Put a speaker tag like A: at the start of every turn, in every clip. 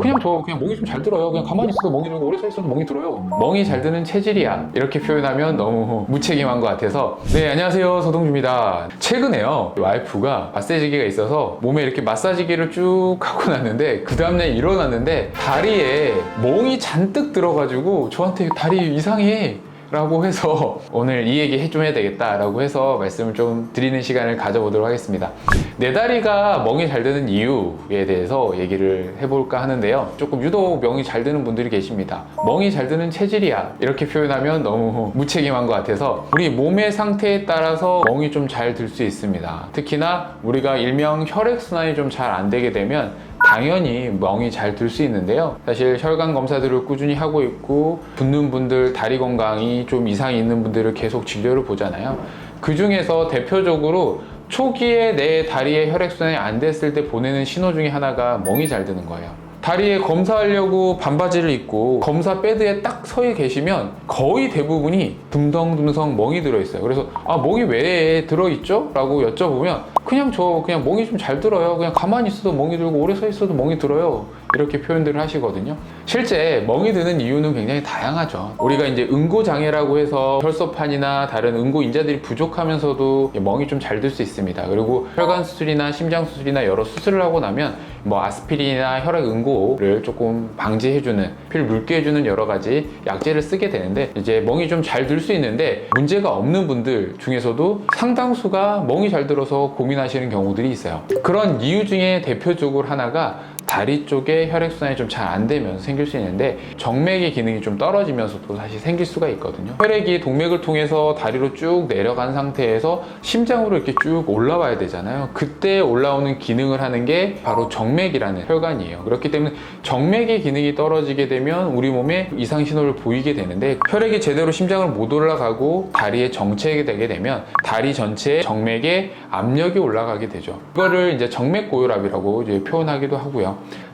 A: 그냥 저 그냥 멍이 좀 잘 들어요. 그냥 가만히 있어도 멍이 들고 오래 서 있어도 멍이 들어요. 멍이 잘 드는 체질이야. 이렇게 표현하면 너무 무책임한 것 같아서 네 안녕하세요 서동주입니다. 최근에요 와이프가 마사지기가 있어서 몸에 이렇게 마사지기를 쭉 하고 났는데 그 다음날 일어났는데 다리에 멍이 잔뜩 들어가지고 저한테 다리 이상해 라고 해서 오늘 이 얘기 해좀 해야 되겠다 라고 해서 말씀을 좀 드리는 시간을 가져보도록 하겠습니다. 내 다리가 멍이 잘 드는 이유에 대해서 얘기를 해볼까 하는데요. 조금 유독 멍이 잘 드는 분들이 계십니다. 멍이 잘 드는 체질이야. 이렇게 표현하면 너무 무책임한 것 같아서 우리 몸의 상태에 따라서 멍이 좀 잘 들 수 있습니다. 특히나 우리가 일명 혈액순환이 좀 잘 안 되게 되면 당연히 멍이 잘 들 수 있는데요. 사실 혈관 검사들을 꾸준히 하고 있고 붓는 분들 다리 건강이 좀 이상이 있는 분들을 계속 진료를 보잖아요. 그 중에서 대표적으로 초기에 내 다리에 혈액순환이 안 됐을 때 보내는 신호 중에 하나가 멍이 잘 드는 거예요. 다리에 검사하려고 반바지를 입고 검사 배드에 딱 서 계시면 거의 대부분이 듬성듬성 멍이 들어있어요. 그래서 아 멍이 왜 들어있죠? 라고 여쭤보면 그냥 저 그냥 멍이 좀 잘 들어요. 그냥 가만히 있어도 멍이 들고 오래 서 있어도 멍이 들어요. 이렇게 표현들을 하시거든요. 실제 멍이 드는 이유는 굉장히 다양하죠. 우리가 이제 응고 장애라고 해서 혈소판이나 다른 응고 인자들이 부족하면서도 멍이 좀 잘 들 수 있습니다. 그리고 혈관 수술이나 심장 수술이나 여러 수술을 하고 나면 뭐 아스피린이나 혈액 응고를 조금 방지해주는 피를 묽게 해주는 여러 가지 약제를 쓰게 되는데 이제 멍이 좀 잘 들 수 있는데 문제가 없는 분들 중에서도 상당수가 멍이 잘 들어서 고민 하시는 경우들이 있어요. 그런 이유 중에 대표적으로 하나가 다리 쪽에 혈액순환이 좀 잘 안 되면서 생길 수 있는데 정맥의 기능이 좀 떨어지면서도 사실 생길 수가 있거든요. 혈액이 동맥을 통해서 다리로 쭉 내려간 상태에서 심장으로 이렇게 쭉 올라와야 되잖아요. 그때 올라오는 기능을 하는 게 바로 정맥이라는 혈관이에요. 그렇기 때문에 정맥의 기능이 떨어지게 되면 우리 몸에 이상 신호를 보이게 되는데 혈액이 제대로 심장을 못 올라가고 다리에 정체게 되게 되면 다리 전체에 정맥에 압력이 올라가게 되죠. 이거를 이제 정맥 고혈압이라고 이제 표현하기도 하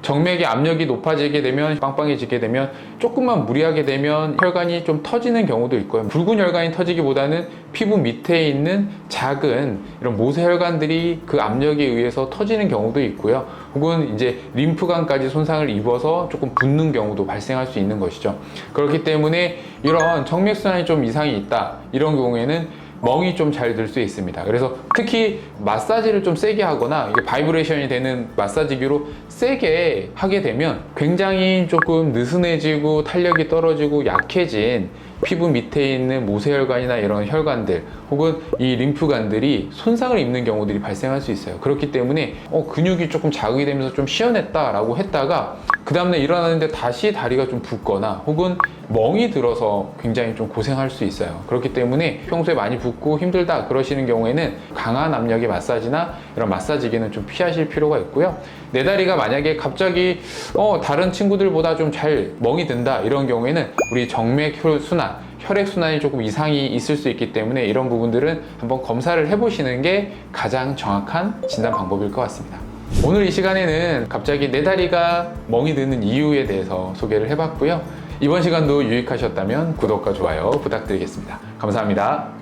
A: 정맥의 압력이 높아지게 되면 빵빵해지게 되면 조금만 무리하게 되면 혈관이 좀 터지는 경우도 있고요. 붉은 혈관이 터지기보다는 피부 밑에 있는 작은 이런 모세 혈관들이 그 압력에 의해서 터지는 경우도 있고요. 혹은 이제 림프관까지 손상을 입어서 조금 붓는 경우도 발생할 수 있는 것이죠. 그렇기 때문에 이런 정맥순환이 좀 이상이 있다. 이런 경우에는 멍이 좀 잘 들 수 있습니다. 그래서 특히 마사지를 좀 세게 하거나 이게 바이브레이션이 되는 마사지기로 세게 하게 되면 굉장히 조금 느슨해지고 탄력이 떨어지고 약해진 피부 밑에 있는 모세혈관이나 이런 혈관들 혹은 이 림프관들이 손상을 입는 경우들이 발생할 수 있어요. 그렇기 때문에 어, 근육이 조금 자극이 되면서 좀 시원했다 라고 했다가 그 다음날 일어나는데 다시 다리가 좀 붓거나 혹은 멍이 들어서 굉장히 좀 고생할 수 있어요. 그렇기 때문에 평소에 많이 붓고 힘들다 그러시는 경우에는 강한 압력의 마사지나 이런 마사지기는 좀 피하실 필요가 있고요. 내 다리가 만약에 갑자기 어, 다른 친구들보다 좀 잘 멍이 든다 이런 경우에는 우리 정맥 혈순환 혈액순환이 조금 이상이 있을 수 있기 때문에 이런 부분들은 한번 검사를 해보시는 게 가장 정확한 진단 방법일 것 같습니다. 오늘 이 시간에는 갑자기 내 다리가 멍이 드는 이유에 대해서 소개를 해봤고요. 이번 시간도 유익하셨다면 구독과 좋아요 부탁드리겠습니다. 감사합니다.